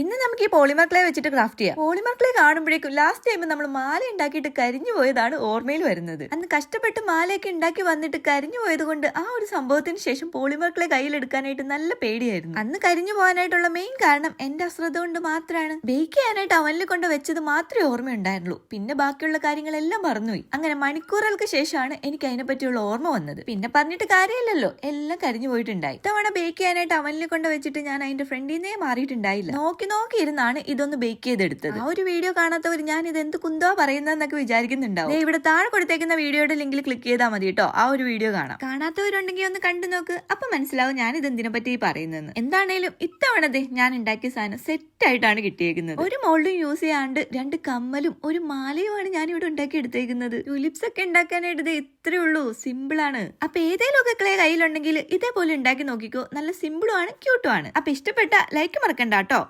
ഇന്ന് നമുക്ക് ഈ പോളിമർ ക്ലേ വെച്ചിട്ട് ക്രാഫ്റ്റ് ചെയ്യാം. പോളിമർ ക്ലേ കാണുമ്പോഴേക്കും ലാസ്റ്റ് ടൈം നമ്മൾ മാല ഉണ്ടാക്കിയിട്ട് കരിഞ്ഞു പോയതാണ് ഓർമ്മയിൽ വരുന്നത്. അന്ന് കഷ്ടപ്പെട്ട് മാലയൊക്കെ ഉണ്ടാക്കി വന്നിട്ട് കരിഞ്ഞു പോയത് കൊണ്ട് ആ ഒരു സംഭവത്തിന് ശേഷം പോളിമർ ക്ലേ കയ്യിലെടുക്കാനായിട്ട് നല്ല പേടിയായിരുന്നു. അന്ന് കരിഞ്ഞു പോകാനായിട്ടുള്ള മെയിൻ കാരണം എന്റെ അശ്രദ്ധ കൊണ്ട് മാത്രമാണ് ബേക്ക് ചെയ്യാനായിട്ട് അവനിൽ കൊണ്ട് വെച്ചത് മാത്രമേ ഓർമ്മയുണ്ടായിരുന്നുള്ളൂ പിന്നെ ബാക്കിയുള്ള കാര്യങ്ങളെല്ലാം മറന്നുപോയി. അങ്ങനെ മണിക്കൂറുകൾക്ക് ശേഷമാണ് എനിക്ക് അതിനെ പറ്റിയുള്ള ഓർമ്മ വന്നത്. പിന്നെ പറഞ്ഞിട്ട് കാര്യമില്ലല്ലോ. എല്ലാം കരിഞ്ഞു പോയിട്ടുണ്ടായി. ഇത്തവണ ബേക്ക് ചെയ്യാനായിട്ട് അവനിൽ കൊണ്ട് വെച്ചിട്ട് ഞാൻ അതിന്റെ ഫ്രണ്ടിൽ നിന്നേ മാറിയിട്ടുണ്ടായില്ല. നോക്കി നോക്കി ഇരുന്നാണ് ഇതൊന്ന് ബേക്ക് ചെയ്തെടുത്തത്. ആ ഒരു വീഡിയോ കാണാത്തവർ ഞാൻ ഇത് എന്ത് കുന്തോ പറയുന്നതെന്നൊക്കെ വിചാരിക്കുന്നുണ്ടാവും. ഇവിടെ താഴെ കൊടുത്തേക്കുന്ന വീഡിയോയുടെ ലിങ്കിൽ ക്ലിക്ക് ചെയ്താൽ മതി കേട്ടോ ആ ഒരു വീഡിയോ കാണാം. കാണാത്തവരുണ്ടെങ്കിൽ ഒന്ന് കണ്ടു നോക്ക്. അപ്പൊ മനസ്സിലാവും ഞാൻ ഇത് എന്തിനെ പറ്റി പറയുന്നതെന്ന്. എന്താണേലും ഇത്തവണത്തെ ഞാൻ ഉണ്ടാക്കിയ സാധനം സെറ്റ് ആയിട്ടാണ് കിട്ടിയേക്കുന്നത്. ഒരു മോൾഡും യൂസ് ചെയ്യാണ്ട് രണ്ട് കമ്മലും ഒരു മാലയുമാണ് ഞാൻ ഇവിടെ ഉണ്ടാക്കി എടുത്തേക്കുന്നത്. ടുലിപ്സ് ഒക്കെ ഉണ്ടാക്കാനായിട്ട് ഇത് ഇത്രേ ഉള്ളൂ. സിമ്പിൾ ആണ്. അപ്പൊ ഏതേലും ഒക്കെ ക്ലേ കയ്യിലുണ്ടെങ്കിൽ ഇതേപോലെ ഉണ്ടാക്കി നോക്കിക്കോ. നല്ല സിമ്പിളും ആണ് ക്യൂട്ടും ആണ്. അപ്പൊ ഇഷ്ടപ്പെട്ട ലൈക്ക് മറക്കണ്ട കേട്ടോ